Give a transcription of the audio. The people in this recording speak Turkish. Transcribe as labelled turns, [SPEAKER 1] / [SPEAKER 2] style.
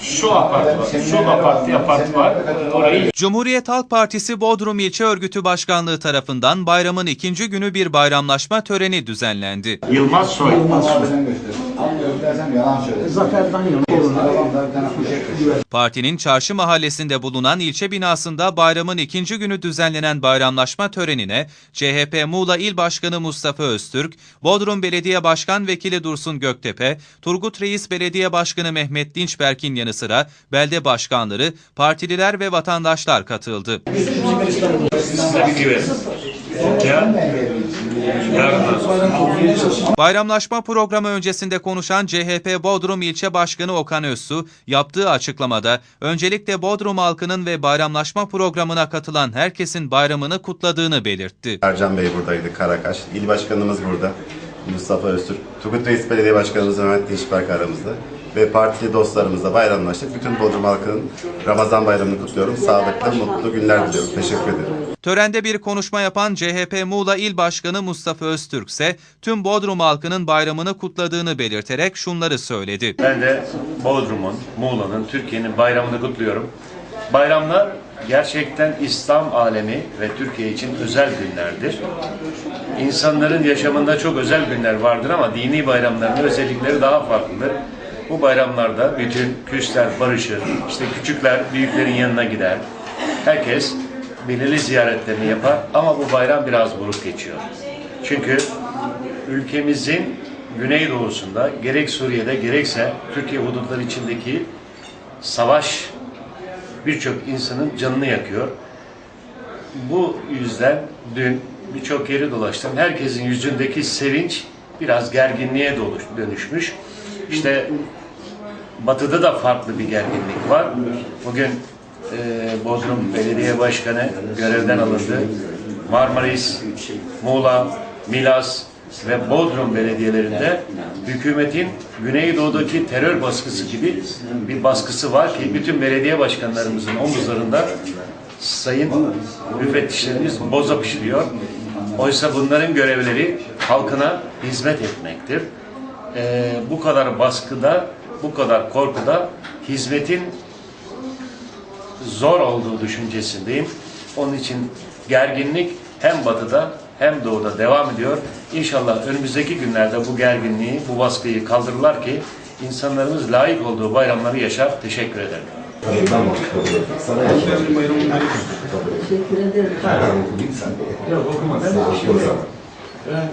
[SPEAKER 1] Şu apart var, şu apart, apart var. Orayı
[SPEAKER 2] Cumhuriyet Halk Partisi Bodrum İlçe Örgütü Başkanlığı tarafından bayramın ikinci günü bir bayramlaşma töreni düzenlendi.
[SPEAKER 1] Yılmaz Soy.
[SPEAKER 3] Zaferden yana
[SPEAKER 2] Partinin Çarşı Mahallesi'nde bulunan ilçe binasında bayramın ikinci günü düzenlenen bayramlaşma törenine CHP Muğla İl Başkanı Mustafa Öztürk, Bodrum Belediye Başkan Vekili Dursun Göktepe, Turgut Reis Belediye Başkanı Mehmet Dinçberk'in yanı sıra belde başkanları, partililer ve vatandaşlar katıldı.
[SPEAKER 1] Ya, sonra.
[SPEAKER 2] Bayramlaşma programı öncesinde konuşan CHP Bodrum İlçe Başkanı Okan Özsu, yaptığı açıklamada öncelikle Bodrum halkının ve bayramlaşma programına katılan herkesin bayramını kutladığını belirtti.
[SPEAKER 4] Ercan Bey buradaydı, Karakaş. İl Başkanımız burada, Mustafa Öztürk. Turgut Reis Belediye Başkanımız Mehmet Dinçberk aramızda. Ve partili dostlarımızla bayramlaştık. Bütün Bodrum halkının Ramazan bayramını kutluyorum. Sağlıklı, mutlu günler diliyorum. Teşekkür ederim.
[SPEAKER 2] Törende bir konuşma yapan CHP Muğla İl Başkanı Mustafa Öztürk ise tüm Bodrum halkının bayramını kutladığını belirterek şunları söyledi.
[SPEAKER 5] Ben de Bodrum'un, Muğla'nın, Türkiye'nin bayramını kutluyorum. Bayramlar gerçekten İslam alemi ve Türkiye için özel günlerdir. İnsanların yaşamında çok özel günler vardır ama dini bayramların özellikleri daha farklıdır. Bu bayramlarda bütün küsler barışır, işte küçükler büyüklerin yanına gider. Herkes belirli ziyaretlerini yapar ama bu bayram biraz buruk geçiyor. Çünkü ülkemizin güneydoğusunda gerek Suriye'de gerekse Türkiye hudutları içindeki savaş birçok insanın canını yakıyor. Bu yüzden dün birçok yeri dolaştım. Herkesin yüzündeki sevinç biraz gerginliğe dönüşmüş. İşte batıda da farklı bir gerginlik var. Bugün e, Bodrum Belediye Başkanı görevden alındı. Marmaris, Muğla, Milas ve Bodrum belediyelerinde hükümetin Güneydoğu'daki terör baskısı gibi bir baskısı var ki bütün belediye başkanlarımızın omuzlarında sayın müfettişlerimiz boza pişiriyor. Oysa bunların görevleri halkına hizmet etmektir. Ee, bu kadar baskıda, bu kadar korkuda hizmetin zor olduğu düşüncesindeyim. Onun için gerginlik hem batıda hem doğuda devam ediyor. İnşallah önümüzdeki günlerde bu gerginliği, bu baskıyı kaldırırlar ki insanlarımız layık olduğu bayramları yaşar. Teşekkür ederim.
[SPEAKER 3] teşekkür ederim.
[SPEAKER 6] Yok okumadım. Ben